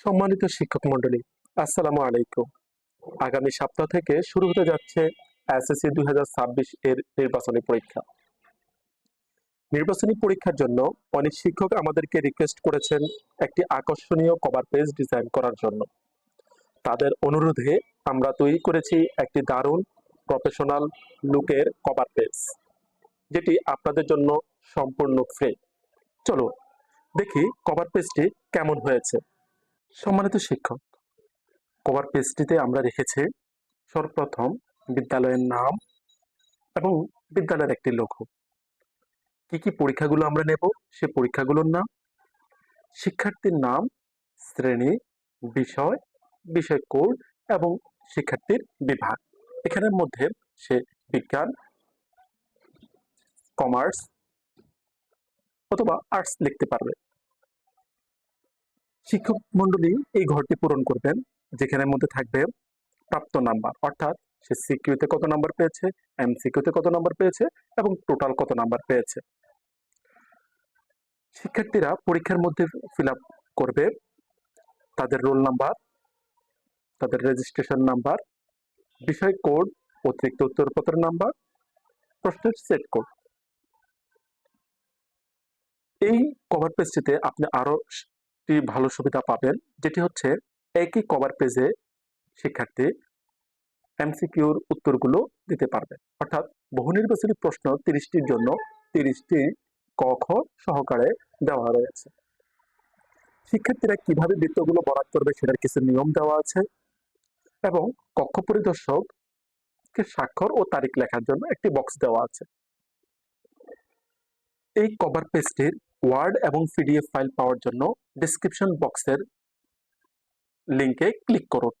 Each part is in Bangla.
সম্মানিত শিক্ষক মন্ডলী আসসালামু আলাইকুম। আগামী সপ্তাহ থেকে শুরু হতে যাচ্ছে এসএসসি দুই হাজার ছাব্বিশ এর নির্বাচনী পরীক্ষা। নির্বাচনী পরীক্ষার জন্য অনেক শিক্ষক আমাদেরকে রিকোয়েস্ট করেছেন একটি আকর্ষণীয় কভার পেজ ডিজাইন করার জন্য। তাদের অনুরোধে আমরা তৈরি করেছি একটি দারুণ প্রফেশনাল লুকের কভার পেজ যেটি আপনাদের জন্য সম্পূর্ণ ফ্রি চলো দেখি কভার পেজটি কেমন হয়েছে। সম্মানিত শিক্ষক কভার পেজটিতে আমরা রেখেছি সর্বপ্রথম বিদ্যালয়ের নাম এবং বিদ্যালয়ের একটি লঘু। কি কি পরীক্ষাগুলো আমরা নেব? সে পরীক্ষাগুলোর নাম, শিক্ষার্থীর নাম, শ্রেণি, বিষয় বিষয় কোড এবং শিক্ষার্থীর বিভাগ। এখানের মধ্যে সে বিজ্ঞান কমার্স অথবা আর্টস লিখতে পারবে। শিক্ষক মন্ডলী এই ঘরটি পূরণ করবেন, যেখানের মধ্যে থাকবে প্রাপ্ত নাম্বার। অর্থাৎ সে সিকিউতে কত নাম্বার পেয়েছে এম এমসিকিউতে কত নাম্বার পেয়েছে এবং টোটাল কত নাম্বার পেয়েছে। শিক্ষার্থীরা পরীক্ষার মধ্যে ফিল করবে, তাদের রোল নাম্বার, তাদের রেজিস্ট্রেশন নাম্বার, বিষয় কোড, অতিরিক্ত উত্তরপত্র নাম্বার, প্রশ্নের সেট কোড। এই কভার পেজটিতে আপনি আরও একটি ভালো সুবিধা পাবেন, যেটি হচ্ছে একই কভার পেজে শিক্ষার্থী এমসিকিউর উত্তরগুলো দিতে পারবে। অর্থাৎ বহু নির্বাচনী প্রশ্ন তিরিশটির জন্য তিরিশটি ক, খ সহকারে দেওয়া রয়েছে। শিক্ষার্থীরা কীভাবে বৃত্তগুলো বরাদ করবে সেটার কিছু নিয়ম দেওয়া আছে এবং কক্ষ পরিদর্শককে স্বাক্ষর ও তারিখ লেখার জন্য একটি বক্স দেওয়া আছে। এই কভার পেজটির ওয়ার্ড এবং পিডিএফ ফাইল পাওয়ার জন্য ডিসক্রিপশন বক্সের লিঙ্কে ক্লিক করুন।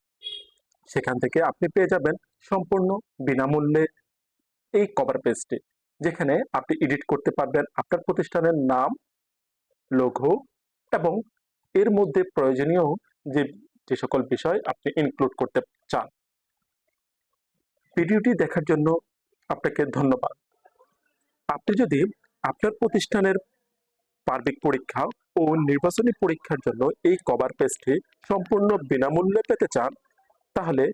সেখান থেকে আপনি পেয়ে যাবেন সম্পূর্ণ বিনামূল্যে এই কভার পেজটি যেখানে আপনি এডিট করতে পারবেন আপনার প্রতিষ্ঠানের নাম লঘু এবং এর মধ্যে প্রয়োজনীয় যে যে সকল বিষয় আপনি ইনক্লুড করতে চান। ভিডিওটি দেখার জন্য আপনাকে ধন্যবাদ। আপনি যদি আপনার প্রতিষ্ঠানের পার্বিক পরীক্ষা ও নির্বাচনী পরীক্ষার জন্য এই কভার পেজটি সম্পূর্ণ বিনামূল্যে পেতে চান, তাহলে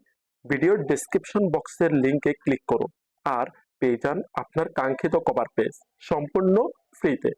ভিডিওর ডিসক্রিপশন বক্সের লিঙ্কে ক্লিক করুন আর পেয়ে যান আপনার কাঙ্ক্ষিত কভার পেজ সম্পূর্ণ ফ্রিতে